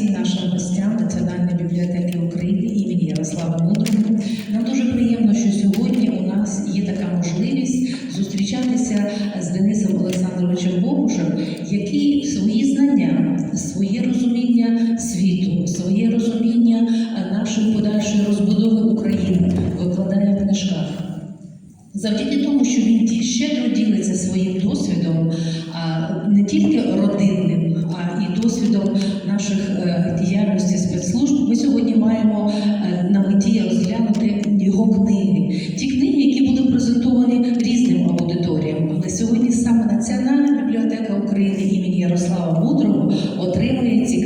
всім нашим гостям Національної бібліотеки України імені Ярослава Мудрого. Нам дуже приємно, що сьогодні у нас є така можливість зустрічатися з Денисом Олександровичем Богушем, який свої знання, своє розуміння світу, своє розуміння е, нашої подальшої розбудови України викладає в книжках. Завдяки тому, що він щедро ділиться своїм досвідом, не тільки родинним, і досвідом наших е, діяльності спецслужб, ми сьогодні маємо е, на меті розглянути його книги. Ті книги, які були презентовані різним аудиторіям. Але сьогодні саме Національна бібліотека України імені Ярослава Мудрого отримує ці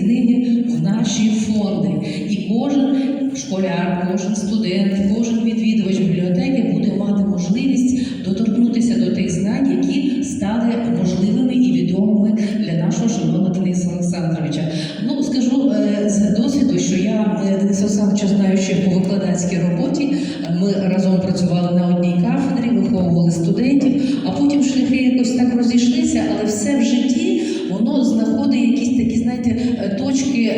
все в житті воно знаходить якісь такі, знаєте, е, точки е,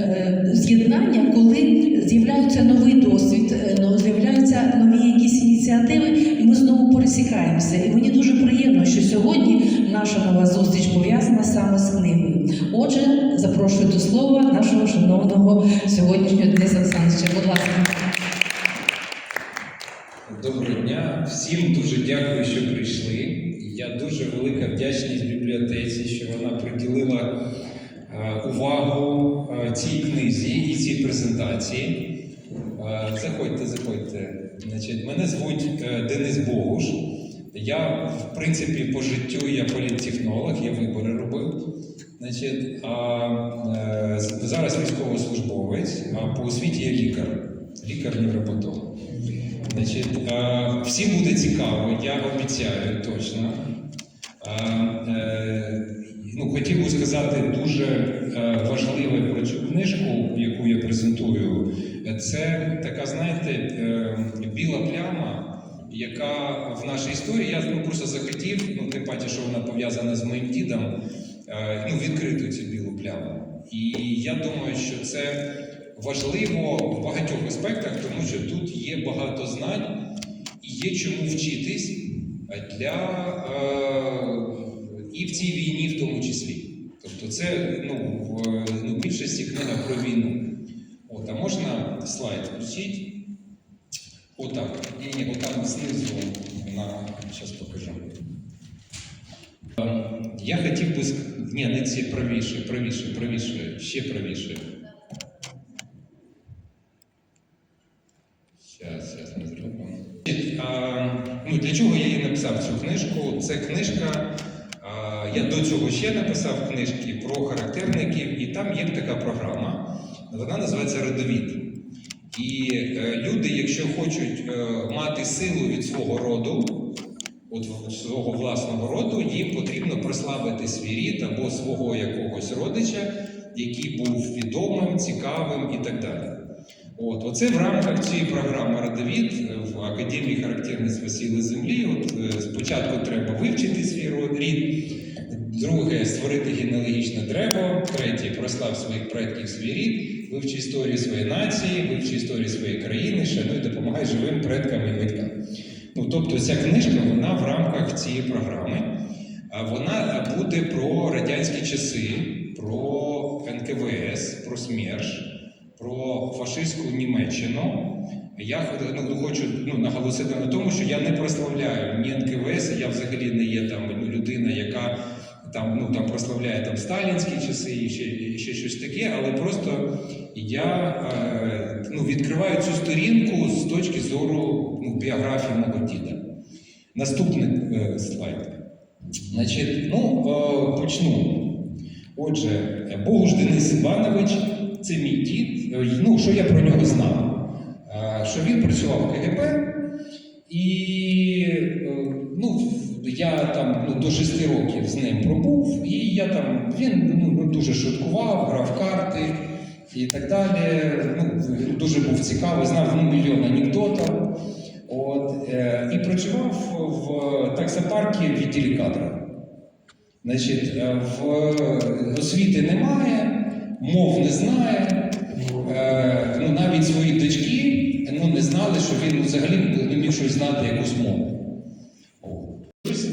е, з'єднання, коли з'являється новий досвід, з'являються нові якісь ініціативи, і ми знову пересікаємося. І мені дуже приємно, що сьогодні наша нова зустріч пов'язана саме з книгою. Отже, запрошую до слова нашого шановного сьогоднішнього Дениса Олександровича. Будь ласка. Доброго дня. Всім дуже дякую, що прийшли. Я дуже велика вдячність бібліотеці, що вона приділила е, увагу е, цій книзі і цій презентації. Е, Заходьте, заходьте. Значить, мене звуть Денис Богуш. Я, в принципі, по життю я політтехнолог, я вибори робив. Значить, а зараз військовослужбовець, а по освіті я лікар, лікар-невропатолог. Значить, е, всім буде цікаво, я обіцяю точно. Е, е, ну, хотів би сказати дуже важливе про цю книжку, яку я презентую. Це така, знаєте, біла пляма, яка в нашій історії, я ну, просто захотів, ну, тим паче, що вона пов'язана з моїм дідом, ну, відкрити цю білу пляму. І я думаю, що це важливо в багатьох аспектах, тому що тут є багато знань і є чому вчитись для е, і в цій війні, в тому числі. Тобто, це ну, в ну, більшості книга про війну. От, а можна слайд включити? Отак. Ні, ні, отам знизу на зараз покажу. Я хотів би Ні, не ці правіше, правіше, правіше, ще правіше. Зараз, зараз ми зробимо. Ну, для чого я її написав цю книжку? Це книжка. Я до цього ще написав книжки про характерників, і там є така програма. Вона називається Родовід. І е, люди, якщо хочуть е, мати силу від свого роду, от свого власного роду, їм потрібно прославити свій рід або свого якогось родича, який був відомим, цікавим і так далі. От, оце в рамках цієї програми Родовід в Академії характерництва сіли землі. От, е, спочатку треба вивчити свій рід, друге створити генеалогічне древо, третє прослав своїх предків свій рід, вивчи історію своєї нації, вивчи історію своєї країни, шануй, допомагай живим предкам і батькам. Ну, тобто ця книжка вона в рамках цієї програми. Вона буде про радянські часи, про НКВС, про СМЕРШ, про фашистську Німеччину. Я ну, хочу ну, наголосити на тому, що я не прославляю ні НКВС, я взагалі не є там людина, яка там, ну, там прославляє там, сталінські часи і ще, ще щось таке, але просто я е, ну, відкриваю цю сторінку з точки зору ну, біографії мого діда. Наступний е, слайд. Значить, ну, е, почну. Отже, Богуш Денис Іванович, це мій дід. Е, Ну, що я про нього знав? Е, Що він працював в КГБ, і е, ну, я там ну, до 6 років з ним пробув, і я там він ну, ну, дуже шуткував, грав карти і так далі. Ну, дуже був цікавий, знав ну, мільйон анекдотів. От, і працював в таксопарку в відділі кадрів. Значить, в освіти немає, мов не знає. Е, ну, навіть свої дочки ну, не знали, що він взагалі не міг щось знати якусь мову.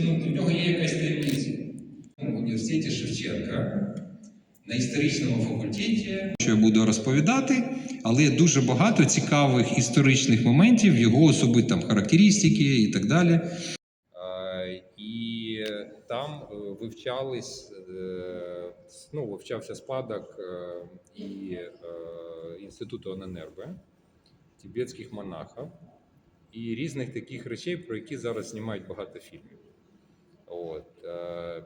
Ну, у нього є якась таємниця. В університеті Шевченка на історичному факультеті. Що я буду розповідати, але дуже багато цікавих історичних моментів, його особисті там характеристики і так далі. І там е, вивчались, е, ну, вивчався спадок е, і е, інституту Оненербе, тибетських монахів і різних таких речей, про які зараз знімають багато фільмів. От. е,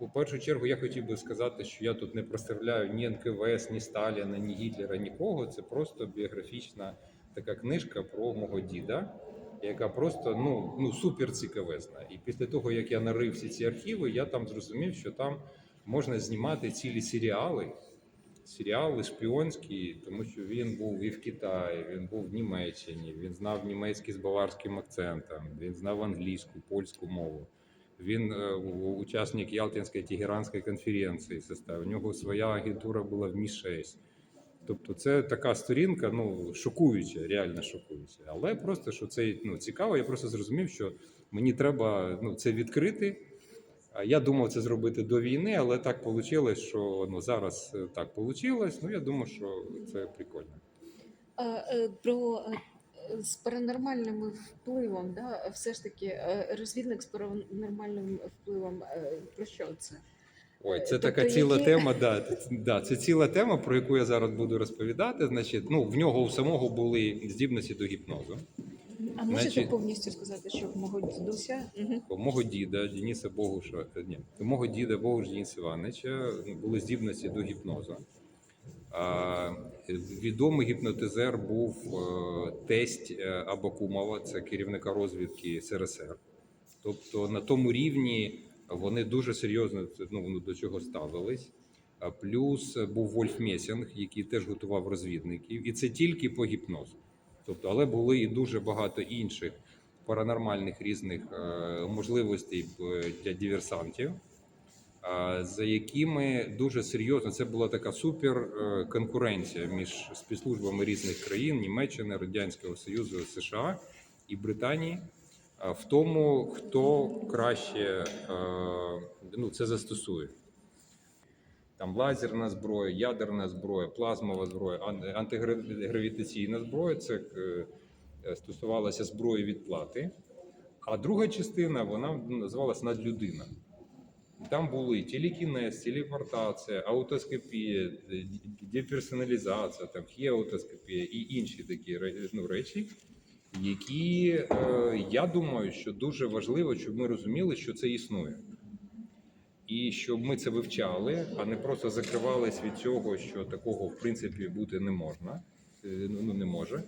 В першу чергу я хотів би сказати, що я тут не проставляю ні НКВС, ні Сталіна, ні Гітлера, нікого. Це просто біографічна така книжка про мого діда, яка просто ну, ну супер цікавезна. І після того, як я нарив всі ці архіви, я там зрозумів, що там можна знімати цілі серіали. Серіали шпіонські, тому що він був і в Китаї, він був в Німеччині, він знав німецький з баварським акцентом, він знав англійську, польську мову. Він е, учасник Ялтинської Тегеранської конференції составив. У нього своя агентура була в Мі-6. Тобто це така сторінка, ну, шокуюча, реально шокуюча. Але просто що це ну, цікаво, я просто зрозумів, що мені треба ну, це відкрити. Я думав це зробити до війни, але так вийшло, що ну, зараз е, так вийшло. Ну, я думаю, що це прикольно. Е, Про е, з паранормальним впливом, да, все ж таки розвідник з паранормальним впливом. Про що це? Ой, це Тобто така ціла які- тема. Да, да, це ціла тема, про яку я зараз буду розповідати. Значить, ну в нього у самого були здібності до гіпнозу. А можете Значить- повністю сказати, що в мого дідуся? Угу. У мого діда Дениса Богуша, е, ні, у мого діда Богуш Дениса Івановича були здібності до гіпнозу. А, відомий гіпнотизер був е, тесть е, Абакумова, це керівника розвідки СРСР. Тобто на тому рівні вони дуже серйозно ну, до цього ставились. А плюс був Вольф Месінг, який теж готував розвідників, і це тільки по гіпнозу. Тобто, але були і дуже багато інших паранормальних різних е, можливостей е, для диверсантів, е, за якими дуже серйозно це була така супер конкуренція між спецслужбами різних країн Німеччини, Радянського Союзу, США і Британії. В тому, хто краще ну, це застосує. Там лазерна зброя, ядерна зброя, плазмова зброя, ан- антигравітаційна зброя це е, стосувалося зброї відплати. А друга частина вона називалась надлюдина. Там були телекінез, телепортація, аутоскопія, деперсоналізація, там хіаутоскопія і інші такі ну, речі, які е, я думаю, що дуже важливо, щоб ми розуміли, що це існує. І щоб ми це вивчали, а не просто закривались від цього, що такого в принципі бути не можна, е, ну не може.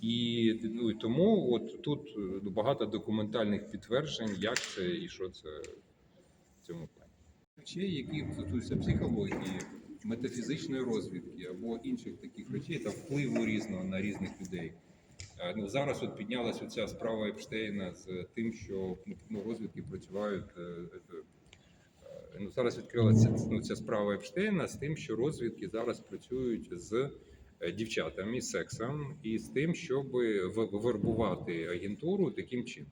І ну і тому от тут е, ну, багато документальних підтверджень, як це і що це в цьому плані. Речей, які стосуються психології, метафізичної розвідки або інших таких речей та впливу різного на різних людей. Е, Ну, зараз от піднялася ця справа Епштейна з тим, що ну, розвідки працюють. Ну, зараз відкрилася ну, ця справа Епштейна з тим, що розвідки зараз працюють з е, дівчатами, з сексом і з тим, щоб вербувати агентуру таким чином.